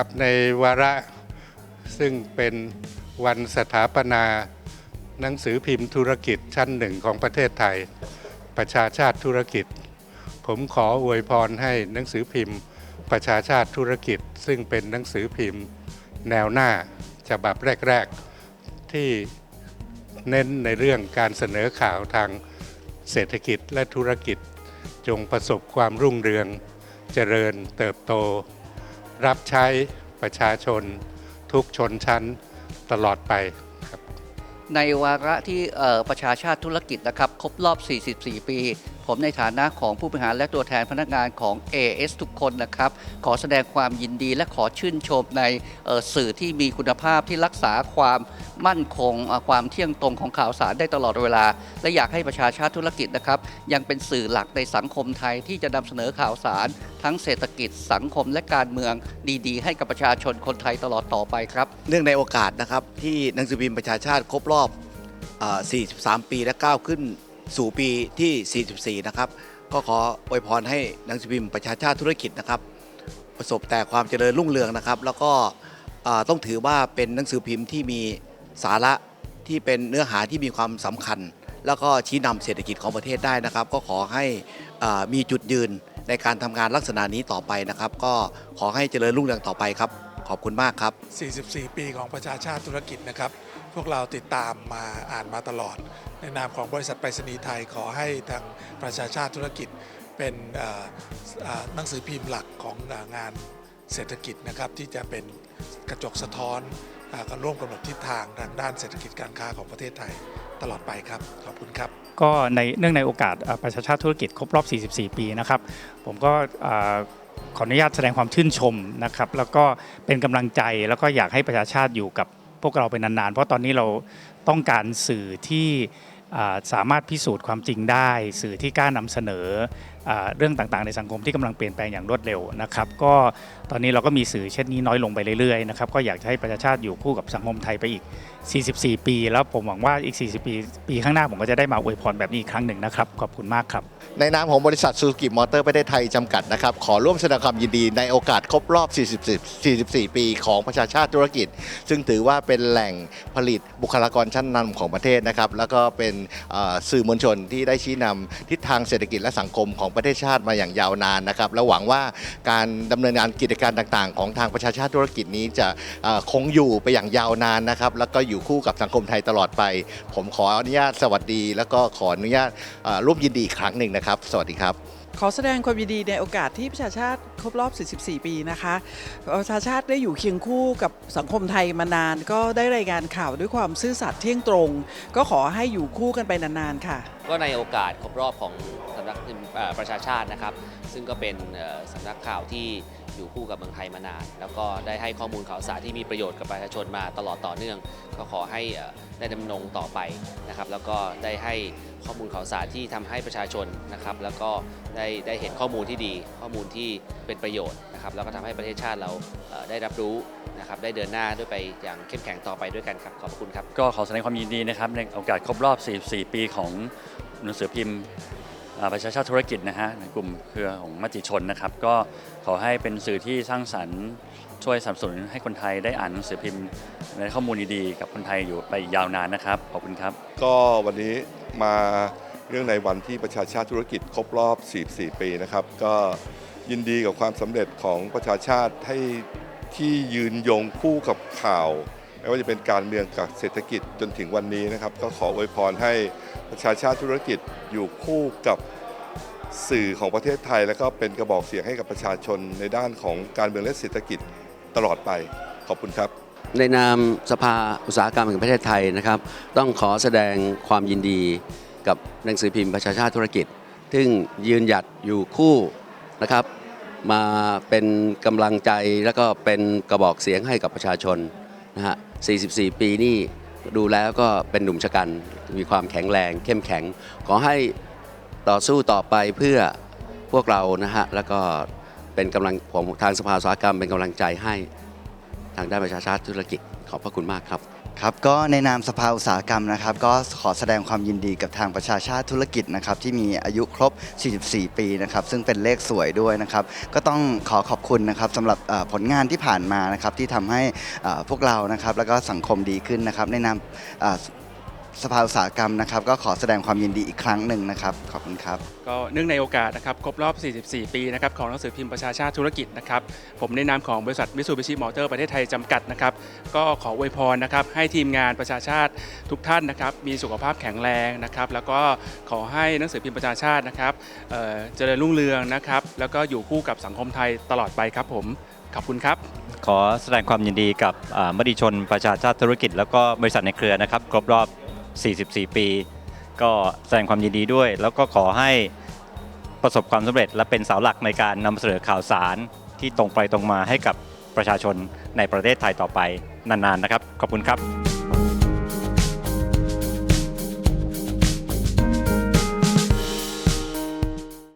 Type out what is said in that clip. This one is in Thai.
ครับในวาระซึ่งเป็นวันสถาปนาหนังสือพิมพ์ธุรกิจชั้นหนึ่งของประเทศไทย ประชาชาติธุรกิจ ผมขออวยพรให้หนังสือพิมพ์ ประชาชาติธุรกิจ ซึ่งเป็นหนังสือพิมพ์ แนวหน้าฉบับแรก ๆ ที่เน้นในเรื่องการเสนอข่าวทางเศรษฐกิจและธุรกิจ จงประสบความรุ่งเรือง เจริญเติบโต รับใช้ประชาชน ทุกชนชั้นตลอดไปครับ ในวาระที่เอ่อประชาชาติธุรกิจนะครับ ครบรอบ 44 ปี ผมในฐานะของผู้บริหารและตัวแทนพนักงานของ AS ทุกคนนะครับ ขอแสดงความยินดีและขอชื่นชมในสื่อที่มีคุณภาพที่รักษาความมั่นคงความเที่ยงตรงของข่าวสารได้ตลอดเวลา และอยากให้ประชาชาติธุรกิจนะครับ ยังเป็นสื่อหลักในสังคมไทยที่จะนำเสนอข่าวสาร ทั้งเศรษฐกิจสังคมและการเมืองดีๆ ให้กับประชาชนคนไทยตลอดต่อไปครับ เนื่องในโอกาสนะครับที่หนังสือพิมพ์ประชาชาติครบรอบ 43 ปีและก้าวขึ้น สู่ปีที่ 44 นะครับ ก็ขออวยพรให้หนังสือพิมพ์ประชาชาติธุรกิจนะครับ ประสบแต่ความเจริญรุ่งเรืองนะครับ แล้วก็ต้องถือว่าเป็นหนังสือพิมพ์ที่มีสาระที่เป็นเนื้อหาที่มีความสำคัญ แล้วก็ชี้นำเศรษฐกิจของประเทศได้นะครับ ก็ขอให้มีจุดยืนในการทำงานลักษณะนี้ต่อไปนะครับ ก็ขอให้เจริญรุ่งเรืองต่อไปครับ ขอบคุณมากครับ 44 ปีของประชาชาติธุรกิจนะครับ พวกเราติดตามมาอ่านมาตลอด ในนามของบริษัทไปรษณีย์ไทยขอให้ทางประชาชาติธุรกิจเป็นหนังสือพิมพ์หลักของงานเศรษฐกิจนะครับที่จะเป็นกระจกสะท้อนอการร่วมกำหนดทิศทางทางด้านเศรษฐกิจการค้าของประเทศไทยตลอดไปครับ ขอบคุณครับ ก็ในเนื่องในโอกาสประชาชาติธุรกิจครบรอบ 44 ปีนะครับ ผมก็ขออนุญาตแสดงความชื่นชมนะครับ แล้วก็เป็นกำลังใจแล้วก็อยากให้ประชาชาติอยู่กับ พวกเราไปนานๆ เพราะตอนนี้เราต้องการสื่อที่สามารถพิสูจน์ความจริงได้ สื่อที่กล้านำเสนอ เรื่องต่างๆในสังคมที่กำลังเปลี่ยนแปลงอย่างรวดเร็วนะครับก็ตอนนี้เราก็มีสื่อเช่นนี้น้อยลงไปเรื่อยๆนะครับก็อยากจะให้ประชาชาติอยู่คู่กับสังคมไทยไปอีก 44 ปี แล้วผมหวังว่าอีก 40 ปีปีข้างหน้าผมก็จะได้มาอวยพรแบบนี้อีกครั้งหนึ่งนะครับขอบคุณมากครับ ในนามของบริษัทซูซูกิมอเตอร์ประเทศไทยจำกัดนะครับขอร่วมแสดงความยินดีในโอกาสครบรอบ 44 44ปีของประชาชาติธุรกิจ ซึ่งถือว่าเป็นแหล่งผลิตบุคลากรชั้นนำของประเทศนะครับแล้วก็เป็นสื่อมวลชนที่ได้ชี้นำทิศทางเศรษฐกิจและสังคมของประเทศชาติมาอย่างยาวนานนะครับและหวังว่าการดำเนินงานกิจการต่าง ๆ ของทางประชาชาติธุรกิจนี้จะคงอยู่ไปอย่างยาวนานนะครับ แล้วก็อยู่คู่กับสังคมไทยตลอดไป ผมขออนุญาตสวัสดี แล้วก็ขออนุญาตร่วมยินดีอีกครั้งหนึ่งนะครับ สวัสดีครับ ขอแสดงความยินดีในโอกาสที่ประชาชาติครบรอบ 44 ปีนะคะ ประชาชาติได้อยู่เคียงคู่กับสังคมไทยมานาน ก็ได้รายงานข่าวด้วยความซื่อสัตย์เที่ยงตรง ก็ขอให้อยู่คู่กันไปนานๆค่ะก็ในโอกาสครบรอบของสำนักพิมพ์ประชาชาตินะครับ ซึ่งก็เป็นสำนักข่าวที่อยู่คู่กับเมืองไทยมานาน แล้วก็ได้ให้ข้อมูลข่าวสารที่มีประโยชน์กับประชาชนมาตลอดต่อเนื่อง ก็ขอให้ได้ดำรงต่อไปนะครับ แล้วก็ได้ให้ข้อมูลข่าวสารที่ทำให้ประชาชนนะครับ แล้วก็ได้ได้เห็นข้อมูลที่ดี ข้อมูลที่เป็นประโยชน์นะครับ แล้วก็ทำให้ประเทศชาติเราได้รับรู้นะครับ ได้เดินหน้าด้วยไปอย่างเข้มแข็งต่อไปด้วยกันครับ ขอบคุณครับ ก็ขอแสดงความยินดีนะครับในโอกาสครบรอบ 44 ปีของ หนังสือพิมพ์ประชาชาติธุรกิจนะฮะในกลุ่มเครือของมติชนนะครับ ก็ขอให้เป็นสื่อที่สร้างสรรค์ช่วยสนับสนุนให้คนไทยได้อ่านหนังสือพิมพ์ในข้อมูลดีๆกับคนไทยอยู่ไปยาวนานนะครับขอบคุณครับ ก็วันนี้มาเรื่องในวันที่ประชาชาติธุรกิจครบรอบ 44 ปีนะครับ ก็ยินดีกับความสำเร็จของประชาชาติให้ที่ยืนยงคู่กับข่าว ไม่ว่าจะเป็นการเมืองกับเศรษฐกิจจนถึงวันนี้นะครับ ก็ขออวยพรให้ประชาชาติธุรกิจอยู่คู่กับสื่อของประเทศไทย แล้วก็เป็นกระบอกเสียงให้กับประชาชนในด้านของการเมืองและเศรษฐกิจตลอดไป ขอบคุณครับ ในนามสภาอุตสาหกรรมแห่งประเทศไทยนะครับ ต้องขอแสดงความยินดีกับหนังสือพิมพ์ประชาชาติธุรกิจ ซึ่งยืนหยัดอยู่คู่นะครับมาเป็นกำลังใจแล้วก็เป็นกระบอกเสียงให้กับประชาชนนะฮะ 44 ปีนี่ดูแล้วก็เป็นหนุ่มชะกันมีความแข็งแรง เข้มแข็ง ขอให้ต่อสู้ต่อไปเพื่อพวกเรานะฮะแล้วก็เป็นกำลังผมทางสภาอุตสาหกรรมเป็นกำลังใจให้ ทางด้านประชาชาติธุรกิจขอบพระคุณมากครับ ครับก็ในนามสภาอุตสาหกรรมนะครับ ก็ขอแสดงความยินดีกับทางประชาชาติธุรกิจนะครับที่มีอายุครบ 44 ปีนะครับซึ่งเป็นเลขสวยด้วยนะครับก็ต้องขอขอบคุณนะครับสำหรับเอ่อผลงานที่ผ่านมานะครับที่ทำให้เอ่อพวกเรานะครับแล้วก็สังคมดีขึ้นนะครับในนามเอ่อ สภาอุตสาหกรรมนะครับ ก็ขอแสดงความยินดีอีกครั้งหนึ่งนะครับ ขอบคุณครับ ก็เนื่องในโอกาสนะครับครบรอบ 44 ปีนะครับของหนังสือพิมพ์ประชาชาติธุรกิจนะครับ ผมในนามของบริษัทมิ t ซูบิชิมอเตอร์ประเทศไทยจำกัดนะครับ ก็ขออวยพรนะครับให้ทีมงานประชาชาติทุกท่านนะครับ มีสุขภาพแข็งแรงนะครับ แล้วก็ขอให้หนังสือพิมพ์ประชาชาตินะครับเอ่อเจริญรุ่งเรืองนะครับ แล้วก็อยู่คู่กับสังคมไทยตลอดไปครับผม ขอบคุณครับ ขอแสดงความยินดีกับอ่ามติชนประชาชาติธุรกิจ แล้วก็บริษัทในเครือนะครับครบรอบ 44 ปี ก็แสดงความยินดีด้วย แล้วก็ขอให้ประสบความสำเร็จและเป็นเสาหลักในการนำเสนอข่าวสารที่ตรงไปตรงมาให้กับประชาชนในประเทศไทยต่อไปนานๆนะครับ ขอบคุณครับ